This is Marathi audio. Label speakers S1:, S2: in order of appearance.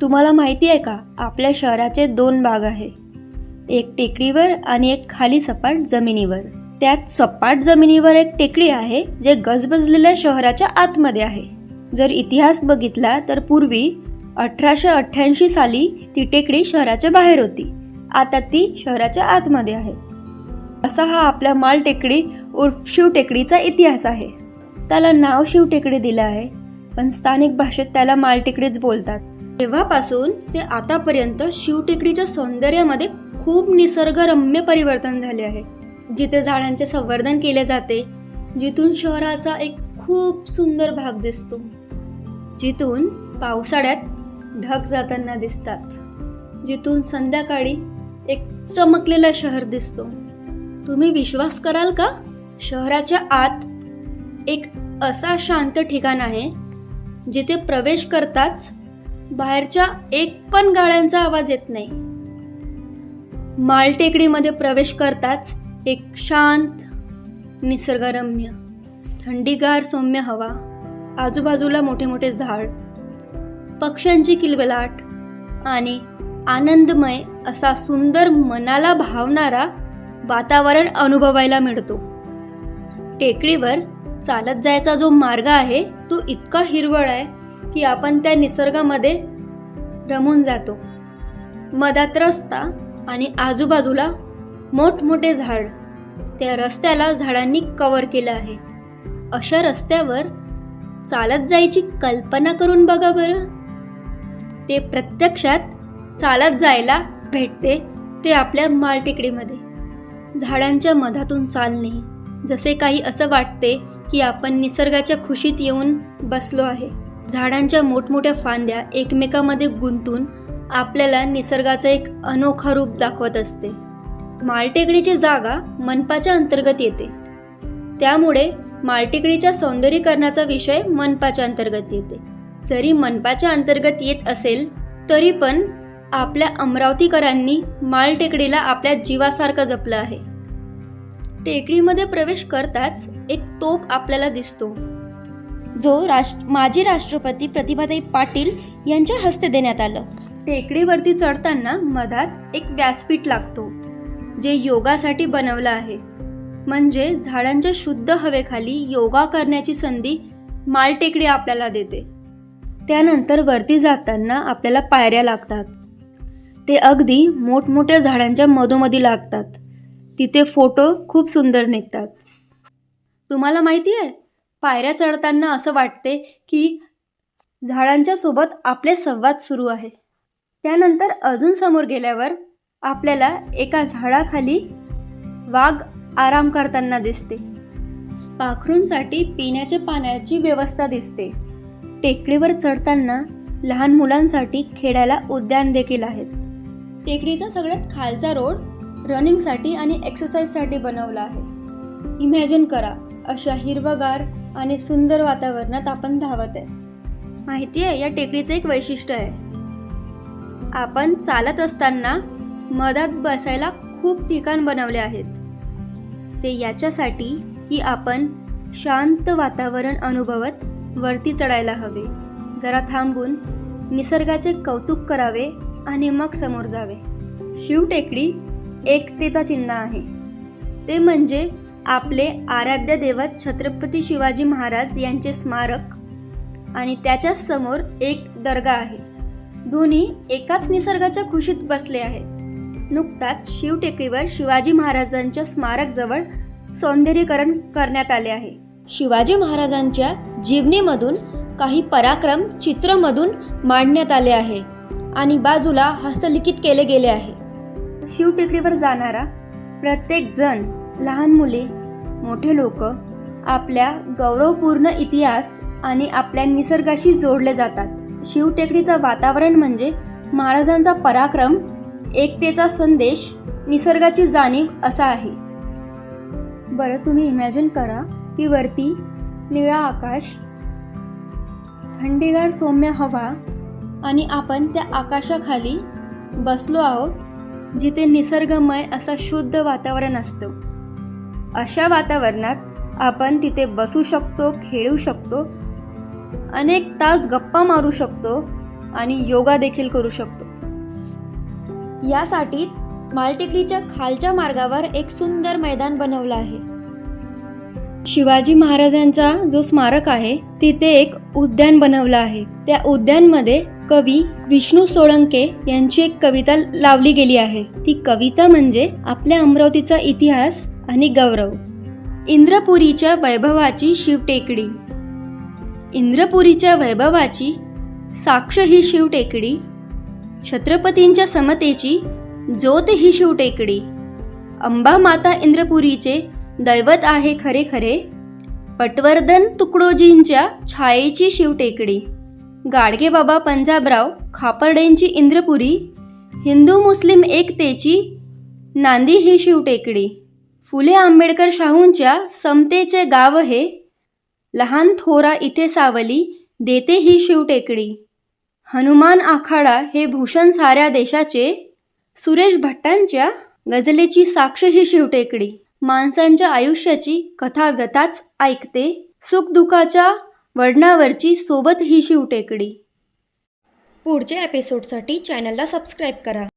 S1: तुम्हाला माहिती आहे का? आपल्या शहराचे दोन भाग आहे. एक टेकडीवर आणि एक खाली सपाट जमिनीवर. त्यात सपाट जमिनीवर एक टेकडी आहे जे गजबजलेल्या शहराच्या आतमध्ये आहे. जर इतिहास बघितला तर पूर्वी अठराशे अठ्ठ्याऐंशी साली ती टेकडी शहराच्या बाहेर होती. आता ती शहराच्या आतमध्ये आहे. असा हा आपल्या माल टेकडी उर्फ शिव टेकडीचा इतिहास आहे. त्याला नाव शिव टेकडी दिलं आहे पण स्थानिक भाषेत त्याला माल टेकडीच बोलतात. तेव्हापासून ते आतापर्यंत शिवटेकडीच्या सौंदर्यामध्ये खूप निसर्गरम्य परिवर्तन झाले आहे. जिथे झाडांचे संवर्धन केले जाते जिथून शहराचा एक खूप सुंदर भाग दिसतो. जिथून पावसाळ्यात ढग जाताना दिसतात. जिथून संध्याकाळी एक चमकलेला शहर दिसतो. तुम्ही विश्वास कराल का? शहराच्या आत एक असा शांत ठिकाण आहे जिथे प्रवेश करताच बाहेरच्या एक पण गाड्यांचा आवाज येत नाही. मालटेकडीमध्ये प्रवेश करताच एक शांत निसर्गरम्य थंडीगार सौम्य हवा आजूबाजूला मोठे मोठे झाड पक्ष्यांची किलबिलाट आणि आनंदमय असा सुंदर मनाला भावणारा वातावरण अनुभवायला मिळतो. टेकडीवर चालत जायचा जो मार्ग आहे तो इतका हिरवळ आहे की आपण त्या निसर्गामध्ये रमून जातो. मधात रस्ता आणि आजूबाजूला मोठमोठे झाड. त्या रस्त्याला झाडांनी कवर केलं आहे. अशा रस्त्यावर चालत जायची कल्पना करून बघा बरं. ते प्रत्यक्षात चालत जायला भेटते ते आपल्या मालटेकडीमध्ये. झाडांच्या मधातून चालणे. जसे काही असं वाटते की आपण निसर्गाच्या खुशीत येऊन बसलो आहे. झाडांच्या मोठमोठ्या फांद्या एकमेकामध्ये गुंतून आपल्याला निसर्गाचं एक अनोखा रूप दाखवत असते. मालटेकडीची जागा मनपाच्या अंतर्गत येते. त्यामुळे मालटेकडीच्या सौंदर्यीकरणाचा विषय मनपाच्या अंतर्गत येते. जरी मनपाच्या अंतर्गत येत असेल तरी पण आपल्या अमरावतीकरांनी मालटेकडीला आपल्या जीवासारखं जपलं आहे. टेकडीमध्ये प्रवेश करताच एक तोप आपल्याला दिसतो. जो राष्ट्र माजी राष्ट्रपती प्रतिभाताई पाटील यांच्या हस्ते देण्यात आलं. टेकडीवरती चढताना मधात एक व्यासपीठ लागतो जे योगासाठी बनवलं आहे. म्हणजे झाडांच्या शुद्ध हवेखाली योगा करण्याची संधी मालटेकडी आपल्याला देते. त्यानंतर वरती जाताना आपल्याला पायऱ्या लागतात. ते अगदी मोठमोठ्या झाडांच्या मधोमधी लागतात. तिथे फोटो खूप सुंदर निघतात. तुम्हाला माहिती आहे? पायऱ्या चढताना असं वाटते की झाडांच्या सोबत आपले संवाद सुरू आहे. त्यानंतर अजून समोर गेल्यावर आपल्याला एका झाडाखाली वाघ आराम करताना दिसते. पाखरूंसाठी पिण्याच्या पाण्याची व्यवस्था दिसते. टेकडीवर चढताना लहान मुलांसाठी खेळायला उद्यान देखील आहेत. टेकडीचा सगळ्यात खालचा रोड रनिंगसाठी आणि एक्सरसाइजसाठी बनवला आहे. इमॅजिन करा अशा हिरवगार आणि सुंदर वातावरणात आपण धावत आहे. माहिती आहे या टेकडीचं एक वैशिष्ट्य आहे. आपण चालत असताना मधात बसायला खूप ठिकाण बनवले आहेत. ते याच्यासाठी की आपण शांत वातावरण अनुभवत वरती चढायला हवे. जरा थांबून निसर्गाचे कौतुक करावे आणि मग समोर जावे. शिवटेकडी एकतेचा चिन्ह आहे. ते म्हणजे आपले आराध्य दैवत छत्रपती शिवाजी महाराज यांचे स्मारक आणि त्याच्यासमोर एक दर्गा आहे. दोन्ही एकाच निसर्गाच्या खुशीत बसले आहेत. नुकताच शिवटेकडीवर शिवाजी महाराजांच्या स्मारकजवळ सौंदर्यीकरण करण्यात आले आहे. शिवाजी महाराजांच्या जीवनीमधून काही पराक्रम चित्रमधून मांडण्यात आले आहे आणि बाजूला हस्तलिखित केले गेले आहे. शिवटेकडीवर जाणारा प्रत्येक जण लहान मुले मोठे लोक आपल्या गौरवपूर्ण इतिहास आणि आपल्या निसर्गाशी जोडले जातात. शिवटेकडीचं वातावरण म्हणजे महाराजांचा पराक्रम एकतेचा संदेश निसर्गाची जाणीव असा आहे. बरं तुम्ही इमॅजिन करा की वरती निळा आकाश थंडीगार सौम्य हवा आणि आपण त्या आकाशाखाली बसलो आहोत जिथे निसर्गमय असं शुद्ध वातावरण असतं. अशा वातावरणात आपण तिथे बसू शकतो खेळू शकतो अनेक तास गप्पा मारू शकतो आणि योगा देखील करू शकतो.
S2: यासाठीच मालटेकडीच्या खालच्या मार्गावर एक सुंदर मैदान बनवलं आहे.
S1: शिवाजी महाराजांचा जो स्मारक आहे तिथे एक उद्यान बनवलं आहे. त्या उद्यानमध्ये कवी विष्णू सोळंके यांची एक कविता लावली गेली आहे. ती कविता म्हणजे आपल्या अमरावतीचा इतिहास आणि गौरव. इंद्रपुरीच्या वैभवाची शिवटेकडी. इंद्रपुरीच्या वैभवाची साक्ष ही शिवटेकडी. छत्रपतींच्या समतेची ज्योत ही शिवटेकडी. अंबा माता इंद्रपुरीचे दैवत आहे खरे खरे. पटवर्धन तुकडोजींच्या छायेची शिवटेकडी. गाडगे बाबा पंजाबराव खापर्डेंची इंद्रपुरी. हिंदू मुस्लिम एकतेची नांदी ही शिवटेकडी. फुले आंबेडकर शाहूंच्या समतेचे गाव हे लहान थोरा इथे सावली देते ही शिवटेकडी हनुमान आखाडा हे भूषण साऱ्या देशाचे सुरेश भट्टांच्या गझलेची साक्ष ही शिवटेकडी माणसांच्या आयुष्याची कथा व्यथाच ऐकते सुखदुःखाच्या वडणावरची सोबत ही शिवटेकडी
S2: पुढच्या एपिसोडसाठी चॅनलला सबस्क्राईब करा.